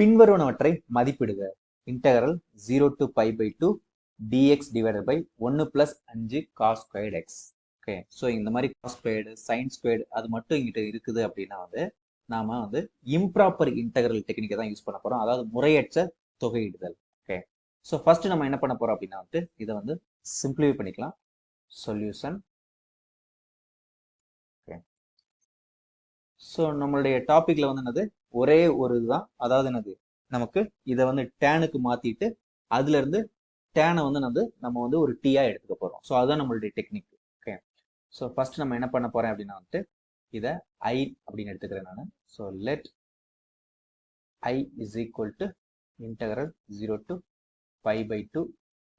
பின்வருவனவற்றை மதிப்பிடுக. Integral zero to pi by two dx divided by ஒன்று plus அஞ்சு cos squared x okay so இந்த மாதிரி காஸ் ஸ்கொயர்டு சைன் ஸ்கொயர்டு அது மட்டும் எங்கிட்ட இருக்குது அப்படின்னா வந்து நாம வந்து இம்ப்ராப்பர் இன்டகரல் டெக்னிக்கை தான் யூஸ் பண்ண போறோம். அதாவது முறையற்ற தொகையிடுதல். ஓகே ஸோ ஃபர்ஸ்ட் நம்ம என்ன பண்ண போறோம் அப்படின்னா வந்து இதை வந்து சிம்பிளிஃபை பண்ணிக்கலாம். சொல்யூஷன் ஓகே ஸோ நம்மளுடைய டாபிக்ல வந்து என்னது? ஒரே ஒரு இதுதான். அதாவது என்னது? நமக்கு இதை வந்து டேனுக்கு மாத்திட்டு அதுல இருந்து டேனை வந்து வந்து நம்ம வந்து ஒரு டீயா எடுத்துக்க போறோம். ஸோ அதுதான் நம்மளுடைய டெக்னிக் ஓகே ஸோ ஃபர்ஸ்ட் நம்ம என்ன பண்ண போறேன் அப்படின்னா வந்துட்டு இதை ஐ அப்படின்னு எடுத்துக்கிறேன் நான். So let I is equal to integral zero to pi by two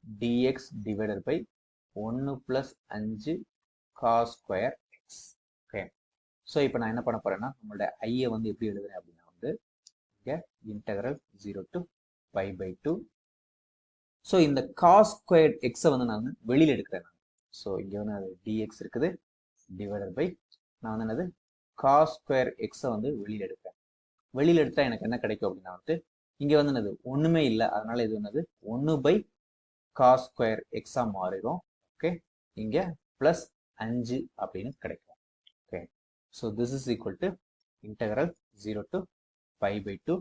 dx divided by ஒன்று ப்ளஸ் அஞ்சு cos square x okay so இப்போ நான் என்ன பண்ண போறேன்னா நம்மளோட ஐயை வந்து எப்படி எழுதுறேன் வந்து இங்கே integral zero to pi by two so இந்த காஸ் ஸ்கொயர் எக்ஸை வந்து நான் வெளியில் எடுக்கிறேன் நான். ஸோ இங்கே வந்து அது டிஎக்ஸ் இருக்குது. டிவைடட் பை நான் வந்து என்னது? காஸ் ஸ்கொயர் எக்ஸை வந்து வெளியில் எடுக்கிறேன். வெளியில் எடுத்தால் எனக்கு என்ன கிடைக்கும் அப்படின்னா வந்துட்டு இங்கே வந்து என்னது? ஒன்றுமே இல்லை. அதனால இது என்னது? ஒன்று பை காஸ் ஸ்கொயர் எக்ஸாக மாறிடும். ஓகே இங்கே ப்ளஸ் அஞ்சு அப்படின்னு கிடைக்கும். Okay so this is equal to integral zero to pi by two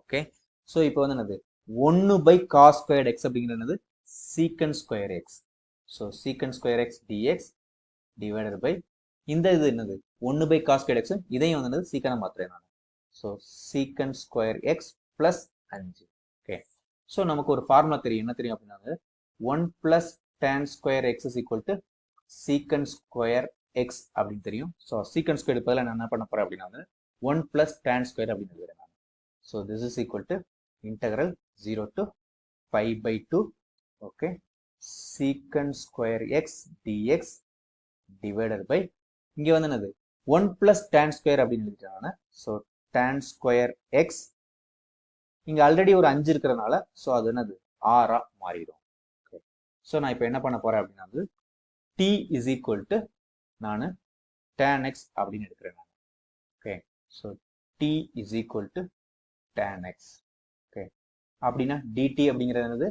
okay so இப்போ வந்து என்னது? ஒன்று பை காஸ் ஸ்கொயர் எக்ஸ் அப்படிங்கிறது sec square x so sec square x dx divided by இந்த இது என்னது? ஒன்று பை காஸ் ஸ்கொயர் எக்ஸ் இதையும் வந்து என்னது? சீக்கனை மாத்துறேன் நான். So sec square x plus அஞ்சு. ஓகே ஸோ நமக்கு ஒரு ஃபார்முலா தெரியும். என்ன தெரியும் அப்படின்னா one plus tan square x is equal to sec square x அப்படின்னு தெரியும். ஸோ சீக்கன் ஸ்கொயர் பதில் நான் என்ன பண்ண போறேன் அப்படின்னா வந்து ஒன் பிளஸ் டேன் ஸ்கொயர் அப்படின்னு எழுதுறேன் நான். So this is equal to integral 0 to pi by 2 okay? secant square x dx divided by இங்கே வந்து என்னது? ஒன் பிளஸ் டேன் ஸ்கொயர் அப்படின்னு எழுதிட்டாங்க ஸோ டேன் ஸ்கொயர் எக்ஸ் இங்கே ஆல்ரெடி ஒரு அஞ்சு இருக்கிறதுனால ஸோ அது என்னது? ஆறாக மாறிடும். ஓகே ஸோ நான் இப்போ என்ன பண்ண போகிறேன் அப்படின்னா வந்து t is equal நான் டேன் எக்ஸ் அப்படின்னு எடுக்கிறேன் நான். So t t is equal to tan x. அப்படின்னா டிடி அப்படிங்கிறது என்னது?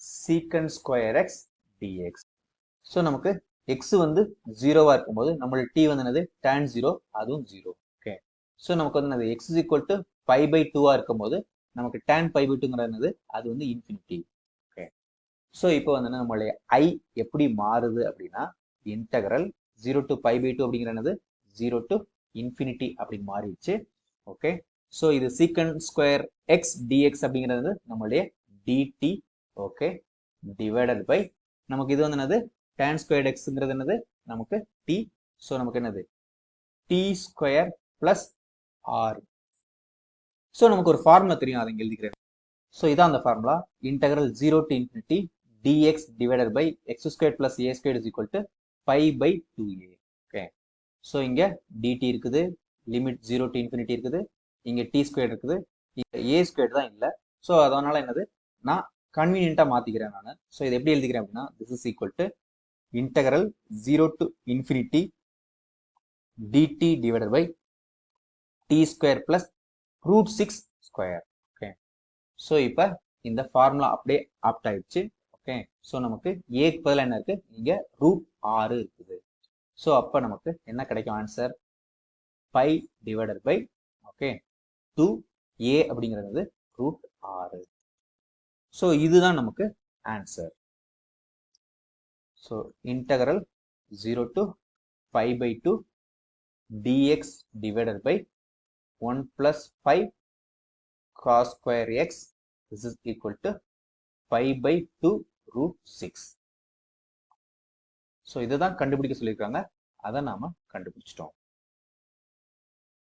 Sec square x dx so நமக்கு எக்ஸ் வந்து ஜீரோவா இருக்கும்போது நம்மளோட டி வந்து என்னது? டேன் ஜீரோ அதுவும் ஜீரோ ஓகே ஸோ நமக்கு வந்து என்னது? X equal to pi by டூவா இருக்கும்போது நமக்கு டேன் பை பை டூங்கிறது என்னது? அது வந்து இன்ஃபினிட்டி ஓகே ஸோ இப்போ வந்து நம்மளுடைய ஐ எப்படி மாறுது அப்படின்னா integral zero to pi by two அப்படிங்கிறது என்னது? ஜீரோ டு இன்ஃபினிட்டி அப்படின்னு மாறிடுச்சு. ஓகே ஸோ இது சீக்கன் ஸ்கொயர் எக்ஸ் டிஎக்ஸ் அப்படிங்கிறது நம்மளுடைய டிடி ஓகே டிவைடட் பை நமக்கு இது வந்து என்னது? டேன் ஸ்கொயர் எக்ஸ்ங்கிறது என்னது? நமக்கு டி ஸோ நமக்கு என்னது? T square plus r so நமக்கு ஒரு ஃபார்முலா தெரியும் அதை எழுதிக்கிறேன். ஸோ இதான் அந்த formula integral zero to infinity dx divided by x square plus a square is equal to pi by two a so இங்கே டிடி இருக்குது லிமிட் ஜீரோ டு இன்ஃபினிட்டி இருக்குது இங்கே டி ஸ்கொயர் இருக்குது இங்கே ஏ ஸ்கொயர் தான் இல்லை. ஸோ அதனால் என்னது? நான் கன்வீனியண்ட்டாக மாற்றிக்கிறேன் நான். ஸோ இது எப்படி எழுதிக்கிறேன் அப்படின்னா this is equal to integral zero to infinity dt divided by t square plus root six square okay so இப்போ இந்த ஃபார்முலா அப்படியே ஆப்ட் ஆயிடுச்சு. ஓகே ஸோ நமக்கு ஏக்கு பதிலாக என்ன இருக்குது இங்கே ரூட் ஆறு இருக்குது. ஸோ அப்போ நமக்கு என்ன கிடைக்கும் answer five divided by okay two A அப்படிங்கிறது ரூட் ஆறு ஸோ இதுதான் நமக்கு answer so integral zero to five by two dx divided by one plus five cos square x this is equal to five by two root six so இதை தான் கண்டுபிடிக்க சொல்லியிருக்காங்க. அதை நாம் கண்டுபிடிச்சிட்டோம்.